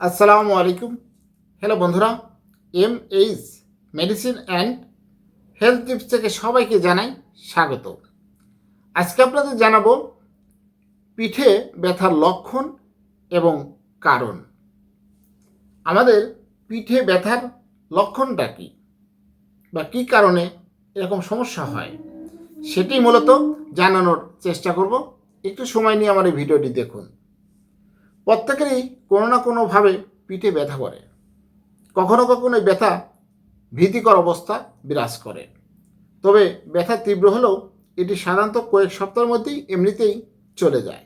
আসসালামু আলাইকুম। হ্যালো বন্ধুরা M H medicine and health tips থেকে সবাইকে জানাই স্বাগত। আজকে আপনাদের জানাব পিঠে ব্যথার লক্ষণ এবং কারণ। আমাদের পিঠে ব্যথার লক্ষণটা কী বা কী কারণে এরকম সমস্যা হয় সেটি মূলত জানানোর চেষ্টা করব। একটু সময় নিয়ে আমার এই ভিডিওটি দেখুন। প্রত্যেকেরই কোনো না কোনোভাবে পিঠে ব্যথা করে। কখনো কখনো ব্যথা ভীতিকর অবস্থা বিরাজ করে। তবে ব্যথা তীব্র হলেও এটি সাধারণত কয়েক সপ্তাহের মধ্যেই এমনিতেই চলে যায়।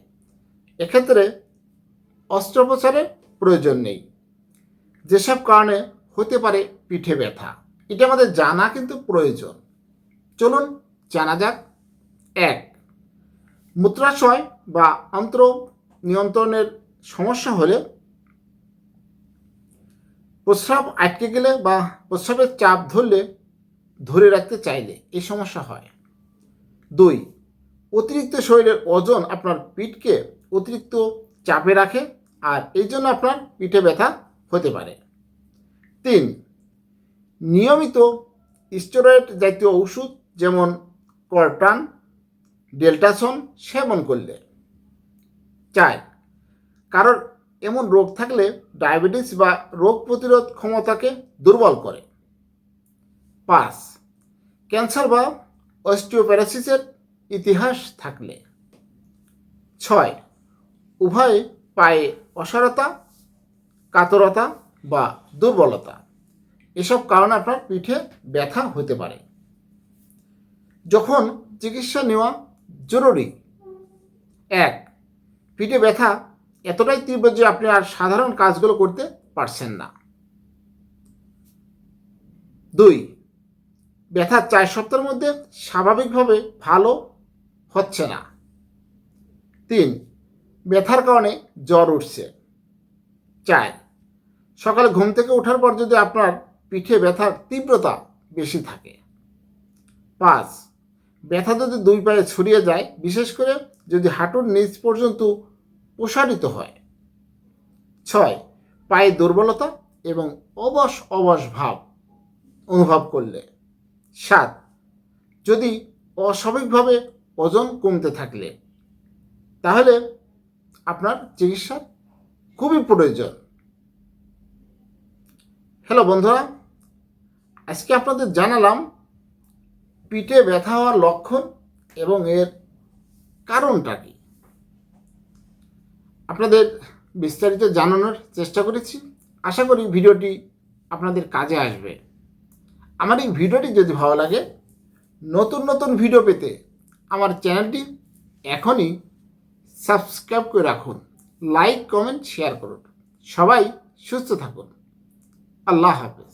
এক্ষেত্রে অস্ত্রোপচারের প্রয়োজন নেই। যেসব কারণে হতে পারে পিঠে ব্যথা। এটা আমাদের জানা কিন্তু প্রয়োজন। চলুন জানা যাক। এক, মূত্রাশয় বা অন্ত্র নিয়ন্ত্রণের সমস্যা হলে প্রস্রাব আটকে গেলে বা প্রস্রাবের চাপ ধরলে ধরে রাখতে চাইলে এই সমস্যা হয়। দুই, অতিরিক্ত শরীরের ওজন আপনার পিঠকে অতিরিক্ত চাপে রাখে আর এই জন্য আপনার পিঠে ব্যথা হতে পারে। তিন, নিয়মিত স্টেরয়েড জাতীয় ওষুধ যেমন কর্টান, ডেল্টাসন সেবন করলে। চার কারোর এমন রোগ থাকলে ডায়াবেটিস বা রোগ প্রতিরোধ ক্ষমতাকে দুর্বল করে। পাঁচ, ক্যান্সার বা অস্টিওপ্যারাসিসের ইতিহাস থাকলে। ছয়, উভয় পায়ে অসারতা, কাতরতা বা দুর্বলতা। এসব কারণে আপনার পিঠে ব্যথা হতে পারে। যখন চিকিৎসা নেওয়া জরুরি। এক, পিঠে ব্যথা এতটাই তীব্র যে আপনি আর সাধারণ কাজগুলো করতে পারছেন না। দুই, ব্যথা চার সপ্তাহের মধ্যে স্বাভাবিকভাবে ভালো হচ্ছে না। তিন, ব্যথার কারণে জ্বর উঠছে। চার, সকালে ঘুম থেকে ওঠার পর যদি আপনার পিঠে ব্যথার তীব্রতা বেশি থাকে। পাঁচ, ব্যথা যদি দুই পায়ে ছড়িয়ে যায়, বিশেষ করে যদি হাঁটুর নিচ পর্যন্ত প্রসারিত হয়। ছয়, পায়ে দুর্বলতা এবং অবশ অবশ ভাব অনুভব করলে। সাত, যদি অস্বাভাবিকভাবে ওজন কমতে থাকলে, তাহলে আপনার চিকিৎসার খুবই প্রয়োজন। হ্যালো বন্ধুরা, আজকে আপনাদের জানালাম পিঠে ব্যথা হওয়ার লক্ষণ এবং এর কারণটা কি? আপনাদের বিস্তারিত জানানোর চেষ্টা করেছি। আশা করি ভিডিওটি আপনাদের কাজে আসবে। আমার এই ভিডিওটি যদি ভালো লাগে, নতুন নতুন ভিডিও পেতে আমার চ্যানেলটি এখনই সাবস্ক্রাইব করে রাখুন। লাইক, কমেন্ট, শেয়ার করুন। সবাই সুস্থ থাকুন। আল্লাহ হাফেজ।